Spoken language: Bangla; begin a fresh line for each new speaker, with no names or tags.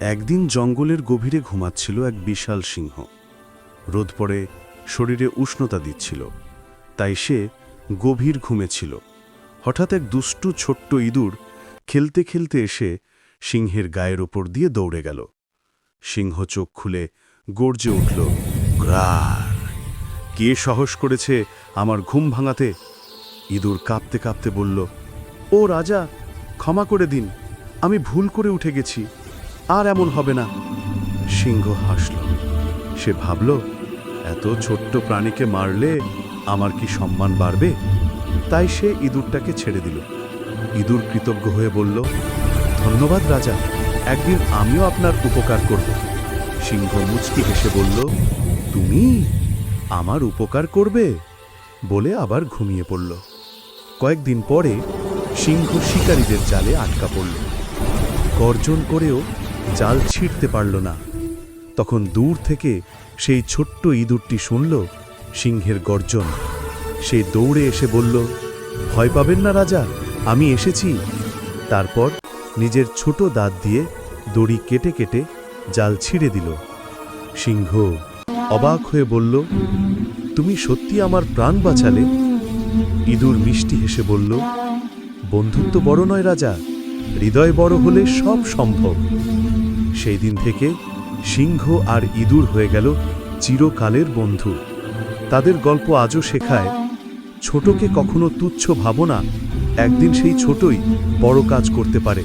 একদিন জঙ্গলের গভীরে ঘুমাচ্ছিল এক বিশাল সিংহ। রোদ পড়ে, শরীরে উষ্ণতা দিচ্ছিল। তাই সে গভীর ঘুমেছিল হঠাৎ এক দুষ্টু ছোট্ট ইঁদুর খেলতে খেলতে এসে সিংহের গায়ের ওপর দিয়ে দৌড়ে গেল। সিংহ চোখ খুলে গর্জে উঠল, গ্রার! কে সাহস করেছে আমার ঘুম ভাঙাতে? ইঁদুর কাঁপতে কাঁপতে বলল, ও রাজা, ক্ষমা করে দিন, আমি ভুল করে উঠে গেছি। আর এমন হবে না। সিংহ হাসল। সে ভাবল, এত ছোট্ট প্রাণীকে মারলে আমার কি সম্মান বাড়বে? তাই সে ইঁদুরটাকে ছেড়ে দিল। ইঁদুর কৃতজ্ঞ হয়ে বলল, ধন্যবাদ রাজা, একদিন আমিও আপনার উপকার করব। সিংহ মুচকি হেসে বলল, তুমি আমার উপকার করবে? বলে আবার ঘুমিয়ে পড়ল। কয়েকদিন পরে সিংহ শিকারীদের জালে আটকা পড়ল। গর্জন করেও জাল ছিঁড়তে পারল না। তখন দূর থেকে সেই ছোট্ট ইঁদুরটি শুনল সিংহের গর্জন। সে দৌড়ে এসে বলল, ভয় পাবেন না রাজা, আমি এসেছি। তারপর নিজের ছোট দাঁত দিয়ে দড়ি কেটে কেটে জাল ছিঁড়ে দিল। সিংহ অবাক হয়ে বলল, তুমি সত্যি আমার প্রাণ বাঁচালে? ইঁদুর মিষ্টি হেসে বলল, বন্ধুত্ব বড় নয় রাজা হৃদয় বড় হলে সব সম্ভব। সেই দিন থেকে সিংহ আর ইঁদুর হয়ে গেল চিরকালের বন্ধু। তাদের গল্প আজও শেখায়, ছোটকে কখনো তুচ্ছ ভাবনা, একদিন সেই ছোটই বড় কাজ করতে পারে।